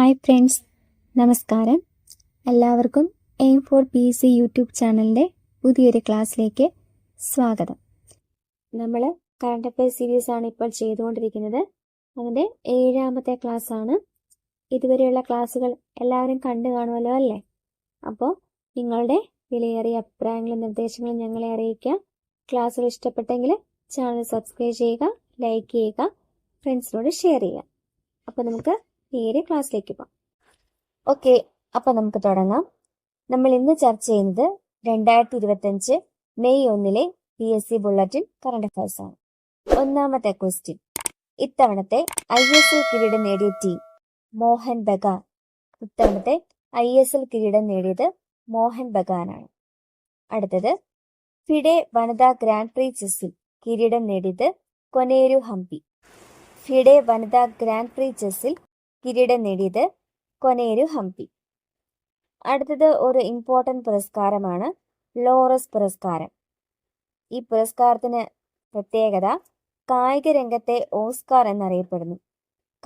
Hi friends നമസ്കാരം. എല്ലാവർക്കും aim for P C YouTube ചാനലിന്റെ പുതിയൊരു ക്ലാസ്സിലേക്ക് സ്വാഗതം. നമ്മൾ കറണ്ട് അഫയേഴ്സ് സീരീസ് ആണ് ഇപ്പോൾ ചെയ്തുകൊണ്ടിരിക്കുന്നത്. അതിന്റെ ഏഴാമത്തെ ക്ലാസ് ആണ്. ഇതുവരെയുള്ള ക്ലാസ്സുകൾ എല്ലാവരും കണ്ടു കാണുമല്ലോ അല്ലേ? അപ്പോൾ നിങ്ങളുടെ വിലയേറിയ അഭിപ്രായങ്ങളും നിർദ്ദേശങ്ങളും ഞങ്ങളെ അറിയിക്കുക ക്ലാസ്സുകൾ ഇഷ്ടപ്പെട്ടെങ്കിൽ ചാനൽ സബ്സ്ക്രൈബ് ചെയ്യുക ലൈക്ക് ചെയ്യുക ഫ്രണ്ട്സിനോട് ഷെയർ ചെയ്യുക. അപ്പോൾ നമുക്ക് നേരെ ക്ലാസ്സിലേക്ക് പോകാം. ഓക്കെ അപ്പൊ നമുക്ക് തുടങ്ങാം. നമ്മൾ ഇന്ന് ചർച്ച ചെയ്യുന്നത് രണ്ടായിരത്തി ഇരുപത്തഞ്ച് മെയ് ഒന്നിലെ P S C bulletin current affairs ആണ്. ഒന്നാമത്തെ ക്വസ്റ്റ്യൻ ഇത്തവണത്തെ ഐ എസ് എൽ കിരീടം നേടിയ ടീം മോഹൻ ബഗാൻ. ഇത്തവണത്തെ ഐ എസ് എൽ കിരീടം നേടിയത് മോഹൻ ബഗാനാണ്. അടുത്തത് ഫിഡെ വനിതാ ഗ്രാൻഡ് പ്രീ ചെസ്സിൽ കിരീടം നേടിയത് കൊനേരു ഹംപി. ഫിഡെ വനിതാ ഗ്രാൻഡ് പ്രീ ചെസ്സിൽ കിരീടം നേടിയത് കൊനേരു ഹംപി. അടുത്തത് ഒരു ഇമ്പോർട്ടന്റ് പുരസ്കാരമാണ് ലോറസ് പുരസ്കാരം. ഈ പുരസ്കാരത്തിന് പ്രത്യേകത കായിക രംഗത്തെ ഓസ്കാർ എന്നറിയപ്പെടുന്നു.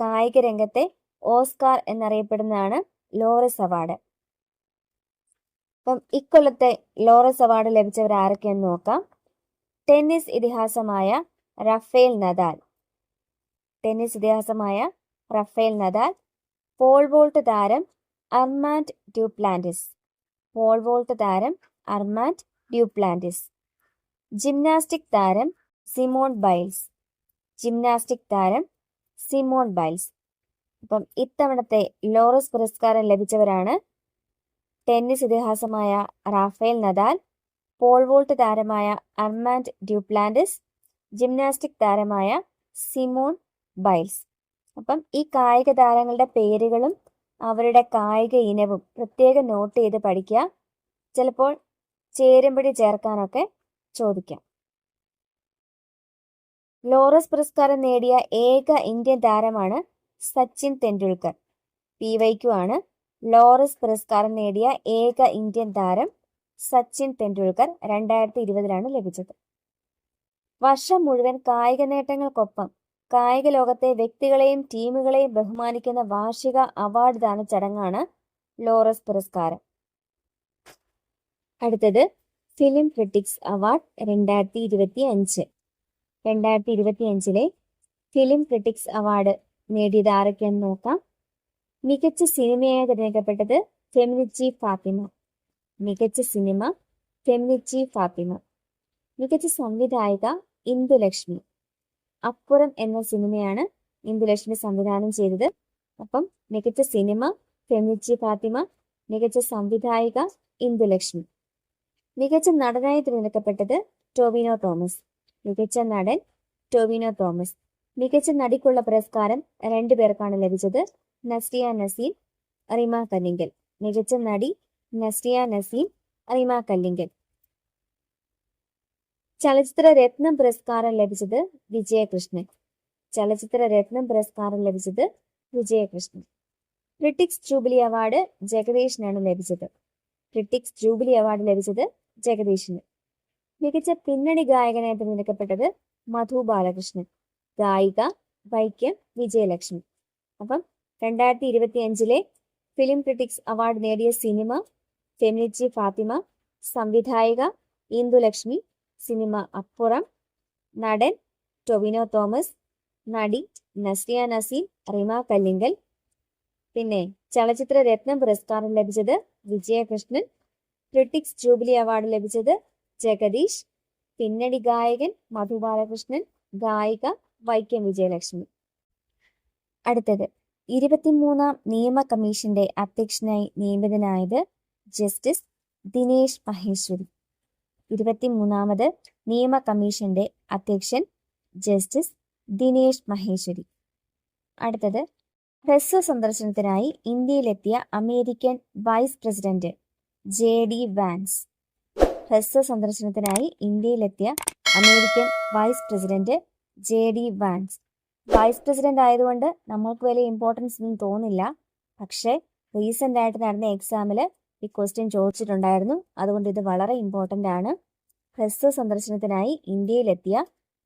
കായിക രംഗത്തെ ഓസ്കാർ എന്നറിയപ്പെടുന്നതാണ് ലോറസ് അവാർഡ്. അപ്പം ഇക്കൊല്ലത്തെ ലോറസ് അവാർഡ് ലഭിച്ചവർ ആരൊക്കെയെന്ന് നോക്കാം. ടെന്നീസ് ഇതിഹാസമായ റഫേൽ നദാൽ. ടെന്നീസ് ഇതിഹാസമായ റഫേൽ നദാൽ പോൾ വോൾട്ട് താരം അർമാൻഡ് ഡ്യൂപ്ലാന്റിസ് പോൾ വോൾട്ട് താരം അർമാൻഡ് ഡ്യൂപ്ലാന്റിസ് ജിംനാസ്റ്റിക് താരം സിമോൺ ബൈൽസ്. ജിംനാസ്റ്റിക് താരം സിമോൺ ബൈൽസ്. അപ്പം ഇത്തവണത്തെ ലോറസ് പുരസ്കാരം ലഭിച്ചവരാണ് ടെന്നീസ് ഇതിഹാസമായ റാഫേൽ നദാൽ പോൾ വോൾട്ട് താരമായ അർമാൻഡ് ഡ്യൂപ്ലാന്റിസ് ജിംനാസ്റ്റിക് താരമായ സിമോൺ ബൈൽസ്. അപ്പം ഈ കായിക താരങ്ങളുടെ പേരുകളും അവരുടെ കായിക ഇനവും പ്രത്യേകം നോട്ട് ചെയ്ത് പഠിക്കുക. ചിലപ്പോൾ ചേരുമ്പടി ചേർക്കാനൊക്കെ ചോദിക്കാം. ലോറസ് പുരസ്കാരം നേടിയ ഏക ഇന്ത്യൻ താരമാണ് സച്ചിൻ തെണ്ടുൽക്കർ പി വൈക്കു ആണ് ലോറസ് പുരസ്കാരം നേടിയ ഏക ഇന്ത്യൻ താരം സച്ചിൻ തെണ്ടുൽക്കർ രണ്ടായിരത്തി ഇരുപതിലാണ് ലഭിച്ചത്. വർഷം മുഴുവൻ കായിക നേട്ടങ്ങൾക്കൊപ്പം കായിക ലോകത്തെ വ്യക്തികളെയും ടീമുകളെയും ബഹുമാനിക്കുന്ന വാർഷിക അവാർഡ് ദാന ചടങ്ങാണ് ലോറസ് പുരസ്കാരം. അടുത്തത് ഫിലിം ക്രിട്ടിക്സ് അവാർഡ് രണ്ടായിരത്തി ഇരുപത്തി അഞ്ച് രണ്ടായിരത്തി ഇരുപത്തി അഞ്ചിലെ ഫിലിം ക്രിട്ടിക്സ് അവാർഡ് നേടിയത് ആരൊക്കെയെന്ന് നോക്കാം. മികച്ച സിനിമയായി തിരഞ്ഞെടുക്കപ്പെട്ടത് ഫെമിനിച്ചി ഫാത്തിമ. മികച്ച സിനിമ ഫെമിനിച്ചി ഫാത്തിമ. മികച്ച സംവിധായിക ഇന്ദുലക്ഷ്മി. അപ്പുറം എന്ന സിനിമയാണ് ഇന്ദുലക്ഷ്മി സംവിധാനം ചെയ്തത്. അപ്പം മികച്ച സിനിമ ഫെമിജി ഫാത്തിമ മികച്ച സംവിധായിക ഇന്ദുലക്ഷ്മി. മികച്ച നടനായി തിരഞ്ഞെടുക്കപ്പെട്ടത് ടോവിനോ തോമസ്. മികച്ച നടൻ ടോവിനോ തോമസ്. മികച്ച നടിക്കുള്ള പുരസ്കാരം രണ്ടു പേർക്കാണ് ലഭിച്ചത് നസ്രിയ നസീം റിമ കല്ലിങ്കൽ. മികച്ച നടി നസ്രിയ നസീം റിമ കല്ലിങ്കൽ. ചലച്ചിത്ര രത്നം പുരസ്കാരം ലഭിച്ചത് വിജയകൃഷ്ണൻ. ചലച്ചിത്ര രത്നം പുരസ്കാരം ലഭിച്ചത് വിജയകൃഷ്ണൻ. ക്രിട്ടിക്സ് ജൂബിലി അവാർഡ് ജഗദീഷിനാണ് ലഭിച്ചത്. ക്രിട്ടിക്സ് ജൂബിലി അവാർഡ് ലഭിച്ചത് ജഗദീഷിന്. മികച്ച പിന്നണി ഗായകനായി തിരഞ്ഞെടുക്കപ്പെട്ടത് മധു ബാലകൃഷ്ണൻ. ഗായിക വൈക്കം വിജയലക്ഷ്മി. അപ്പം രണ്ടായിരത്തി ഇരുപത്തി അഞ്ചിലെ ഫിലിം ക്രിട്ടിക്സ് അവാർഡ് നേടിയ സിനിമ ഫെമിനിച്ചി ഫാത്തിമ സംവിധായിക ഇന്ദുലക്ഷ്മി സിനിമ അപ്പുറം. നടൻ ടൊവിനോ തോമസ് നടി നസ്രിയ നസീം റിമ കല്ലിങ്കൽ. പിന്നെ ചലച്ചിത്ര രത്നം പുരസ്കാരം ലഭിച്ചത് വിജയകൃഷ്ണൻ. ക്രിട്ടിക്സ് ജൂബിലി അവാർഡ് ലഭിച്ചത് ജഗദീഷ്. പിന്നണി ഗായകൻ മധു ബാലകൃഷ്ണൻ. ഗായിക വൈക്കം വിജയലക്ഷ്മി. അടുത്തത് ഇരുപത്തിമൂന്നാം നിയമ കമ്മീഷന്റെ അധ്യക്ഷനായി നിയമിതനായത് ജസ്റ്റിസ് ദിനേശ് മഹേശ്വരി. ഇരുപത്തിമൂന്നാമത് നിയമ കമ്മീഷന്റെ അധ്യക്ഷൻ ജസ്റ്റിസ് ദിനേശ് മഹേശ്വരി. അടുത്തത് ഹ്രസ്വ സന്ദർശനത്തിനായി ഇന്ത്യയിലെത്തിയ American vice president J D Vance. ഹ്രസ്വ സന്ദർശനത്തിനായി ഇന്ത്യയിലെത്തിയ American vice president J D Vance. Vice president ആയതുകൊണ്ട് നമ്മൾക്ക് വലിയ ഇമ്പോർട്ടൻസ് ഒന്നും തോന്നില്ല. പക്ഷേ റീസെന്റ് ആയിട്ട് നടന്ന എക്സാമിൽ ഈ ക്വസ്റ്റ്യൻ ചോദിച്ചിട്ടുണ്ടായിരുന്നു. അതുകൊണ്ട് ഇത് വളരെ ഇമ്പോർട്ടന്റ് ആണ്. ഹ്രസ്വ സന്ദർശനത്തിനായി ഇന്ത്യയിലെത്തിയ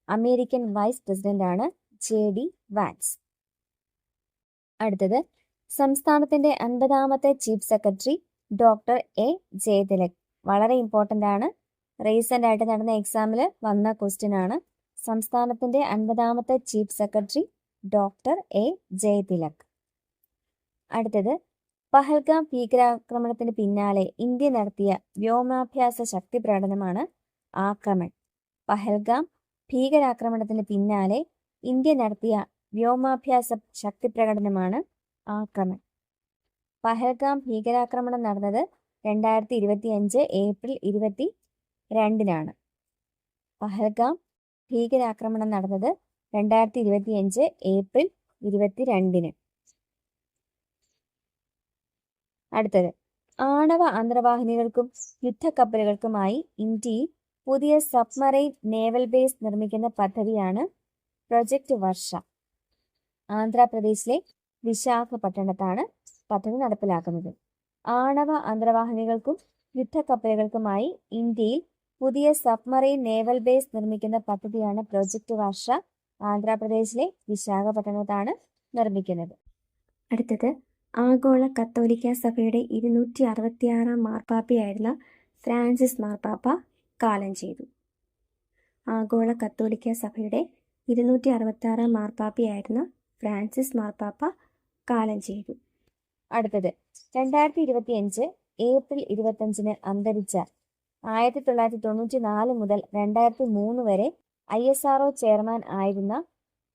അമേരിക്കൻ വൈസ് പ്രസിഡന്റ് ആണ് ജെ ഡി വാൻസ് അടുത്തത് സംസ്ഥാനത്തിന്റെ അൻപതാമത്തെ chief secretary doctor A Jayathilak. വളരെ ഇമ്പോർട്ടന്റ് ആണ്. റീസെന്റ് ആയിട്ട് നടന്ന എക്സാമിൽ വന്ന ക്വസ്റ്റ്യൻ ആണ്. സംസ്ഥാനത്തിന്റെ അൻപതാമത്തെ chief secretary doctor A Jayathilak. അടുത്തത് പഹൽഗാം ഭീകരാക്രമണത്തിന് പിന്നാലെ ഇന്ത്യ നടത്തിയ വ്യോമാഭ്യാസ ശക്തി പ്രകടനമാണ് ആക്രമൺ. പഹൽഗാം ഭീകരാക്രമണത്തിന് പിന്നാലെ ഇന്ത്യ നടത്തിയ വ്യോമാഭ്യാസ ശക്തി പ്രകടനമാണ് ആക്രമൺ. പഹൽഗാം ഭീകരാക്രമണം നടന്നത് രണ്ടായിരത്തി ഇരുപത്തി അഞ്ച് ഏപ്രിൽ ഇരുപത്തി രണ്ടിനാണ് പഹൽഗാം ഭീകരാക്രമണം നടന്നത് രണ്ടായിരത്തി ഇരുപത്തി അഞ്ച് ഏപ്രിൽ ഇരുപത്തി രണ്ടിന് അടുത്തത്. ആണവ അന്തർവാഹിനികൾക്കും യുദ്ധക്കപ്പലുകൾക്കുമായി ഇന്ത്യയിൽ പുതിയ സബ്മറൈൻ നേവൽ ബേസ് നിർമ്മിക്കുന്ന പദ്ധതിയാണ് പ്രൊജക്ട് വർഷ. ആന്ധ്രാപ്രദേശിലെ വിശാഖപട്ടണത്താണ് പദ്ധതി നടപ്പിലാക്കുന്നത്. ആണവ അന്തർവാഹിനികൾക്കും യുദ്ധക്കപ്പലുകൾക്കുമായി ഇന്ത്യയിൽ പുതിയ സബ്മറൈൻ നേവൽ ബേസ് നിർമ്മിക്കുന്ന പദ്ധതിയാണ് പ്രൊജക്ട് വർഷ ആന്ധ്രാപ്രദേശിലെ വിശാഖപട്ടണത്താണ് നിർമ്മിക്കുന്നത്. അടുത്തത് ആഗോള കത്തോലിക്ക സഭയുടെ ഇരുന്നൂറ്റി അറുപത്തിയാറാം മാർപ്പാപ്പയായിരുന്ന ഫ്രാൻസിസ് മാർപ്പാപ്പ കാലം ചെയ്തു. ആഗോള കത്തോലിക്ക സഭയുടെ ഇരുന്നൂറ്റി അറുപത്താറാം മാർപ്പാപ്പയായിരുന്ന ഫ്രാൻസിസ് മാർപ്പാപ്പ കാലം ചെയ്തു. അടുത്തത് രണ്ടായിരത്തി ഇരുപത്തി അഞ്ച് ഏപ്രിൽ ഇരുപത്തഞ്ചിന് അന്തരിച്ച ആയിരത്തി തൊള്ളായിരത്തി തൊണ്ണൂറ്റി നാല് മുതൽ രണ്ടായിരത്തി മൂന്ന് വരെ ഐ എസ് ആർ ചെയർമാൻ ആയിരുന്ന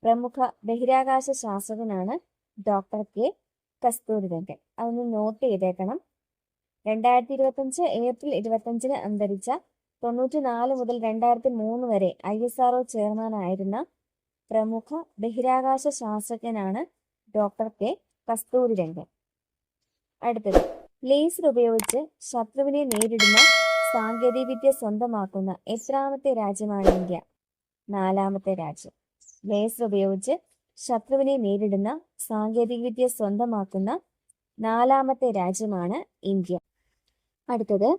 പ്രമുഖ ബഹിരാകാശ ശാസ്ത്രജ്ഞനാണ് ഡോക്ടർ കെ. കസ്തൂരിരംഗൻ അതൊന്ന് നോട്ട് ചെയ്തേക്കണം. രണ്ടായിരത്തി ഇരുപത്തഞ്ച് ഏപ്രിൽ ഇരുപത്തഞ്ചിന് അന്തരിച്ച തൊണ്ണൂറ്റി നാല് മുതൽ രണ്ടായിരത്തി മൂന്ന് വരെ ഐ എസ് ആർ ചെയർമാൻ ആയിരുന്ന പ്രമുഖ ബഹിരാകാശ ശാസ്ത്രജ്ഞനാണ് ഡോക്ടർ കെ കസ്തൂരി രംഗൻ അടുത്തത് ലേസർ ഉപയോഗിച്ച് ശത്രുവിനെ നേരിടുന്ന സാങ്കേതികവിദ്യ സ്വന്തമാക്കുന്ന എത്രാമത്തെ രാജ്യമാണ് ഇന്ത്യ? നാലാമത്തെ രാജ്യം. ലേസർ ഉപയോഗിച്ച് ശത്രുവിനെ നേരിടുന്ന സാങ്കേതികവിദ്യ സ്വന്തമാക്കുന്ന നാലാമത്തെ രാജ്യമാണ് ഇന്ത്യ. അടുത്തത്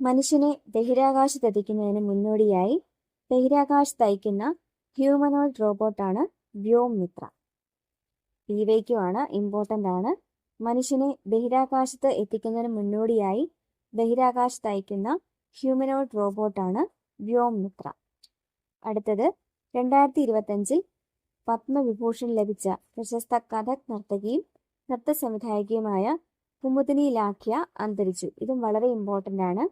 മനുഷ്യനെ ബഹിരാകാശത്തെത്തിക്കുന്നതിന് മുന്നോടിയായി ബഹിരാകാശത്ത് അയക്കുന്ന ഹ്യൂമനോയിഡ് റോബോട്ടാണ് വ്യോം മിത്ര ഇവയ്ക്കുമാണ് ഇമ്പോർട്ടന്റ് ആണ് മനുഷ്യനെ ബഹിരാകാശത്ത് എത്തിക്കുന്നതിന് മുന്നോടിയായി ബഹിരാകാശത്ത് അയക്കുന്ന ഹ്യൂമനോയിഡ് റോബോട്ടാണ് വ്യോം മിത്ര അടുത്തത് രണ്ടായിരത്തി ഇരുപത്തഞ്ചിൽ പത്മവിഭൂഷൺ ലഭിച്ച പ്രശസ്ത കഥക് നർത്തകിയും നൃത്ത സംവിധായകയുമായ കുമുദിനി ലാഖ്യ അന്തരിച്ചു. ഇതും വളരെ ഇമ്പോർട്ടന്റ് ആണ്.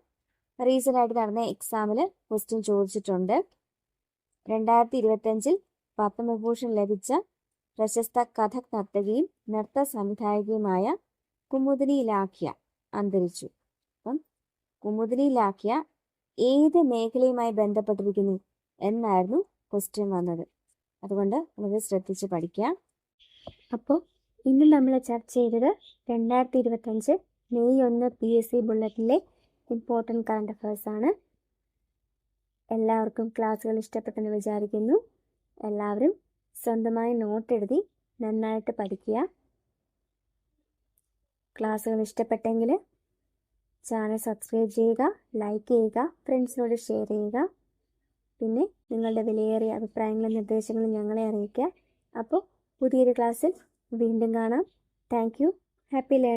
റീസെന്റ് ആയിട്ട് നടന്ന എക്സാമിൽ ക്വസ്റ്റ്യൻ ചോദിച്ചിട്ടുണ്ട്. രണ്ടായിരത്തി ഇരുപത്തഞ്ചിൽ പത്മവിഭൂഷൺ ലഭിച്ച പ്രശസ്ത കഥക് നർത്തകിയും നൃത്ത സംവിധായകയുമായ കുമുദിനി ലാഖ്യ അന്തരിച്ചു. അപ്പം കുമുദിനി ലാഖ്യ ഏത് മേഖലയുമായി ബന്ധപ്പെട്ടിരിക്കുന്നു എന്നായിരുന്നു ക്വസ്റ്റ്യൻ വന്നത്. അതുകൊണ്ട് വളരെ ശ്രദ്ധിച്ച് പഠിക്കാം അപ്പോൾ ഇന്ന് നമ്മൾ ചർച്ച ചെയ്തത് രണ്ടായിരത്തി ഇരുപത്തഞ്ച് മെയ് ഒന്ന് പി എസ് സി ബുള്ളറ്റിലെ ഇമ്പോർട്ടന്റ് കറണ്ട് അഫയേഴ്സ് ആണ്. എല്ലാവർക്കും ക്ലാസ്സുകൾ ഇഷ്ടപ്പെട്ടെന്ന് വിചാരിക്കുന്നു. എല്ലാവരും സ്വന്തമായി നോട്ട് എഴുതി നന്നായിട്ട് പഠിക്കുക. ക്ലാസ്സുകൾ ഇഷ്ടപ്പെട്ടെങ്കിൽ ചാനൽ സബ്സ്ക്രൈബ് ചെയ്യുക ലൈക്ക് ചെയ്യുക ഫ്രണ്ട്സിനോട് ഷെയർ ചെയ്യുക. പിന്നെ നിങ്ങളുടെ വിലയേറിയ അഭിപ്രായങ്ങളും നിർദ്ദേശങ്ങളും ഞങ്ങളെ അറിയിക്കുക. അപ്പോൾ പുതിയൊരു ക്ലാസ്സിൽ വീണ്ടും കാണാം. Thank happy learn